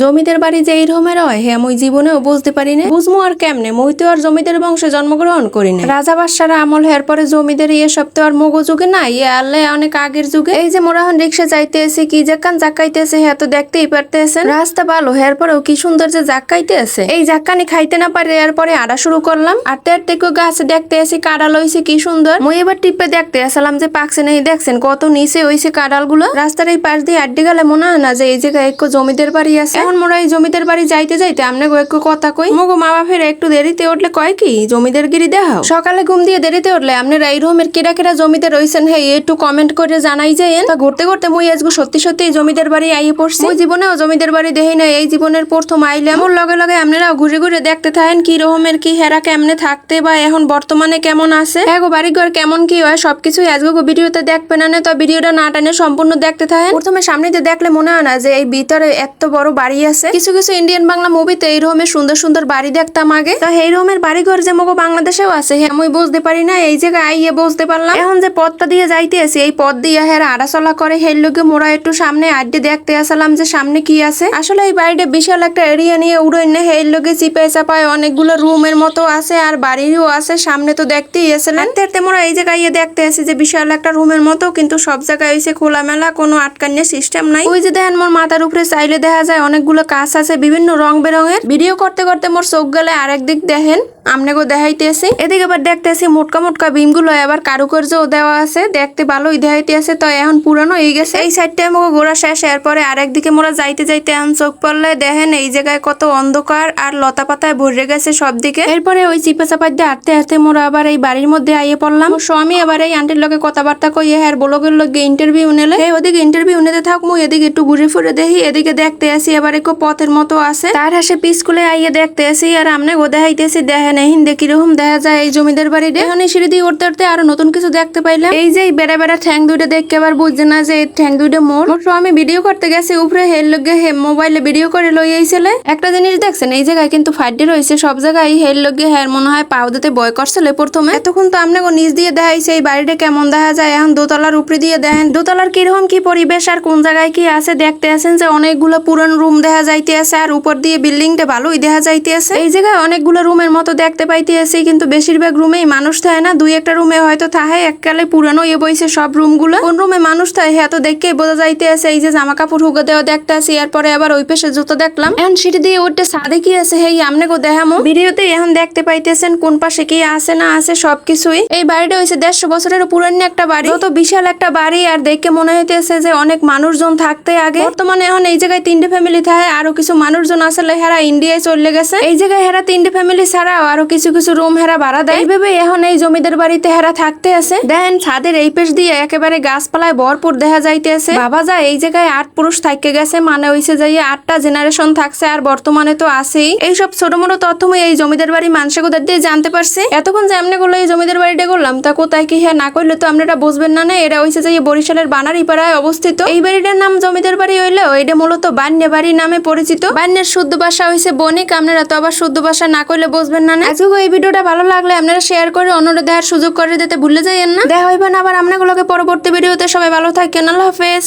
জমিদের বাড়ি যে এই রকমের হয় হ্যাঁ মুই জীবনেও বুঝতে পারি না বুঝমু আর কেমনে? মুই তো আর জমিদের বংশে জন্মগ্রহণ করি না রাজা বাদশারা আমল হের পরে জমিদের ইয়ে সব তো আর মগো যুগে না ইয়ে আল্লাহ অনেক আগের যুগে। এই যে মোরা এখন রিক্সা যাইতে এসে কি জাকান জাকাইতে এসে হ্যাঁ তো দেখতেই পারতেছেন। রাস্তা ভালো হের পরেও কি সুন্দর যে জাকাইতে আছে এই জাক্কানি খাইতে না পারে এরপরে আড়া শুরু করলাম আটতে আটতে কেউ গাছে দেখতে এসে কাড়াল হইছে কি সুন্দর। মুই এবার টিপে দেখতে আসলাম যে পাকছে নাই দেখছেন কত নিচে হইছে কাড়ালগুলো রাস্তার এই পাশ দিয়ে আড্ডি গেলে মনে হয় না যে এই জায়গায় একটু জমিদের বাড়ি আছে। এখন মোরা এই জমিদের বাড়ি যাইতে যাইতে গো একটু কথা কই। মগো মা বাপের একটু দেরিতে উঠলে কয় কি, জমিদের গিরি দেখাও। সকালে ঘুম দিয়ে দেরিতে উঠলে আপনারা এই রকমের কিরা কিরা জমিতে রয়েছেন হে, একটু কমেন্ট করে জানাই যে তা ঘুরতে ঘুরতে মুই আজকে সত্যি সত্যি জমিদের বাড়ি আইয়ে পড়ছি। মুই জীবনেও জমিদের বাড়ি দেখি না এই জীবনের প্রথম আইলাম। ওর লগে লগে আপনারা ঘুরে ঘুরে দেখতে থাকেন কি রকমের কি হেরা কেমনে থাকতে বা এখন বর্তমানে কেমন আছে। এগো বাড়ি ঘর কেমন কি হয়, সবকিছুই আজকে ভিডিওতে দেখবে না তো ভিডিওটা না টানে সম্পূর্ণ দেখতে থাকেন। প্রথমে সামনেতে দেখলে মনে হয় না যে এই ভিতরে এত বড় বাড়ি আছে। কিছু কিছু ইন্ডিয়ান বাংলা মুভিতে এই রকমের সুন্দর সুন্দর বাড়ি দেখতাম আগে। তো এই রকমের বাড়ি ঘর যে মগো বাংলাদেশেও আছে হ্যাঁ আমি বুঝতে পারি না, এই জায়গায় আইয়ে বুঝতে পারলাম। এখন যে পথটা দিয়ে যাইতে আছি, এই পথ দিয়ে হ্যাঁ আড়াচলা করে, হের লোকে মোরা একটু সামনে আড্ডি দেখতে আসলাম যে সামনে কি আছে। আসলে এই বাড়িটা বিশাল একটা এরিয়া নিয়ে উড়ে নে, হের লোকে চিপে চাপায় অনেকগুলো রুমের মতো আছে আর বাড়িরও আছে, সামনে তো দেখতেই হাঁটতে হাঁটতে মোরা এই জায়গায় ইয়ে দেখতে আসি যে বিশাল একটা রুমের মতো, কিন্তু সব জায়গায় হয়েছে খোলামেলা, কোনো আটকানিয়া সিস্টেম নাই। ওই যে দেখেন মোর মাথার উপরে চাইলে দেখা যায় অনেকগুলো কাজ আছে, বিভিন্ন রং বেরঙের। ভিডিও করতে করতে মোর চোখ গেলে আরেক দিক দেখেন। আমনেগো দেখাইতেছি। এদিকে আবার দেখতেছি মোটকা মোটকা বিমগুলো আবার কারুকার্যও দেওয়া আছে। দেখতে ভালোই দেখাইতে আছে তো এখন পুরানো এই গেছে। এই সাইডটা আমাকে ঘোরা শেষ, এরপরে আরেকদিকে মোরা যাইতে যাইতে এখন চোখ পড়লে দেখেন এই জায়গায় কত অন্ধকার আর লতা পাতায় ভরে গেছে সব দিকে এরপরে ওই চিপা চাপা দিয়ে হাঁটতে হাঁটতে মোরা আবার এই বাড়ির মধ্যে আইয়ে পড়লাম। স্বামী আবার এই আন্টির লগে কথাবার্তা কইয়ে হ্যার ব্লগের লগে ইন্টারভিউ নিলে। এই ওদিকে ইন্টারভিউ নিতে থাক, মুই এদিকে একটু ঘুরে ফিরে দেখি। এদিকে দেখতে আসি আবার একটু পথের মতো আছে। তার হাসে পিসকুলে আইয়ে দেখতে আসি আর আমনে গো দেখাইতেছি, দেখেন এই হিন্দে কীরকম দেখা যায় এই জমিদার বাড়িতে এখন এই সিঁড়ি দিয়ে উঠতে উঠতে আরও নতুন কিছু দেখতে পাইলাম। এই যে এই বেড়া বেড়া ঠ্যাং দুইটা দেখতে আবার বুঝছে না যে এই ঠ্যাং দুইটা মোর। মোর আমি ভিডিও করতে গেছি, উপরে হের লগে মোবাইলে ভিডিও করে লই আইছিলে একটা জিনিস দেখছেন, এই জায়গায় কিন্তু ফাইডে রয়েছে, সব জায়গায় হের লগে হের মনে হয় পাও দিতে বয় করছিল প্রথমে। এতক্ষণ তো আমনে নিচ দিয়ে দেখাইছে এই বাড়িটা কেমন দেখা যায়, এখন দোতলার উপরে দিয়ে দেখেন। দোতলার কীরকম কি পরিবেশ আর কোন জায়গায় কি আছে দেখতে আছেন যে অনেকগুলো পুরান রুম দেখা যাইতে আছে আর উপর দিয়ে বিল্ডিংটা ভালোই দেখা যাইতে আছে এই জায়গায় অনেকগুলো রুমের মতো দেখতে পাইতে আছি কিন্তু বেশিরভাগ রুমেই মানুষ থাকে না। দুই একটা রুমে হয়তো থাহে এককালে পুরানো ইয়ে বইছে সব রুমগুলো। কোন রুমে মানুষ থাকে হ্যাঁ তো দেখে বোঝা যাইতে আছে এই যে জামা কাপড় হুগে দেওয়া দেখতে আসি এরপরে আবার ওই পেশে জুতো দেখলাম। এখন সিঁড়ি দিয়ে উঠতে সাদে কি আছে, হেই, আমনে গো দেখামো। ভিডিওতে এখন দেখতে পাইতেছেন কোন পাশে কি আছে, না আছে সবকিছুই এই বাড়িটা হয়েছে দেড়শো বছরের পুরানো একটা বাড়ি। তো বিশাল একটা বাড়ি, আর দেখে মনে হইতেছে যে অনেক মানুষজন থাকতে আগে। বর্তমানে এখন এই জায়গায় তিনটে ফ্যামিলি থাকে, আরও কিছু মানুষজন আসলে হেরা ইন্ডিয়ায় চলে গেছে। এই জায়গায় হেরা তিনটে ফ্যামিলি ছাড়াও আরও কিছু কিছু রুম হেরা ভাড়া দেয়। এইভাবে এখন এই জমিদার বাড়িতে হেরা থাকতে আছে। দেখেন ছাদের এই পেশ দিয়ে একেবারে গাছপালায় ভরপুর দেখা যাইতে আছে বাবা যা এই জায়গায় আট পুরুষ থাকতে গেছে মানে হইছে যাই আটটা জেনারেশন থাকছে আর বর্তমানে তো আছেই। এইসব ছোট মোটো তথ্য এই জমিদার বাড়ি মানুষের কোথার দিয়ে জানতে পারছি। এতক্ষণ যে আমনে করল এই জমিদার বাড়িটা করলাম তা কোথায় কি হ্যাঁ না করলে তো আপনারা বুঝবেন না না? এটা হইছে যে বরিশালের বানারি পাড়ায় অবস্থিত। এই বাড়িটার নাম জমিদার বাড়ি হইলেও এটা মূলত বান্যা বাড়ি নামে পরিচিত। বান্যের শুদ্ধ ভাষা হইছে বণিক আপনারা তো আবার শুদ্ধ ভাষা না করলে বুঝবেন না না? আজকে এই ভিডিওটা ভালো লাগলে আপনারা শেয়ার করে অন্যরা দেওয়ার সুযোগ করে দিতে ভুলে যাইয়েন না। দেখা হইবেন আবার আপনাগুলোকে পরবর্তী ভিডিওতে। সবাই ভালো থাকেন আল্লাহ হাফেজ।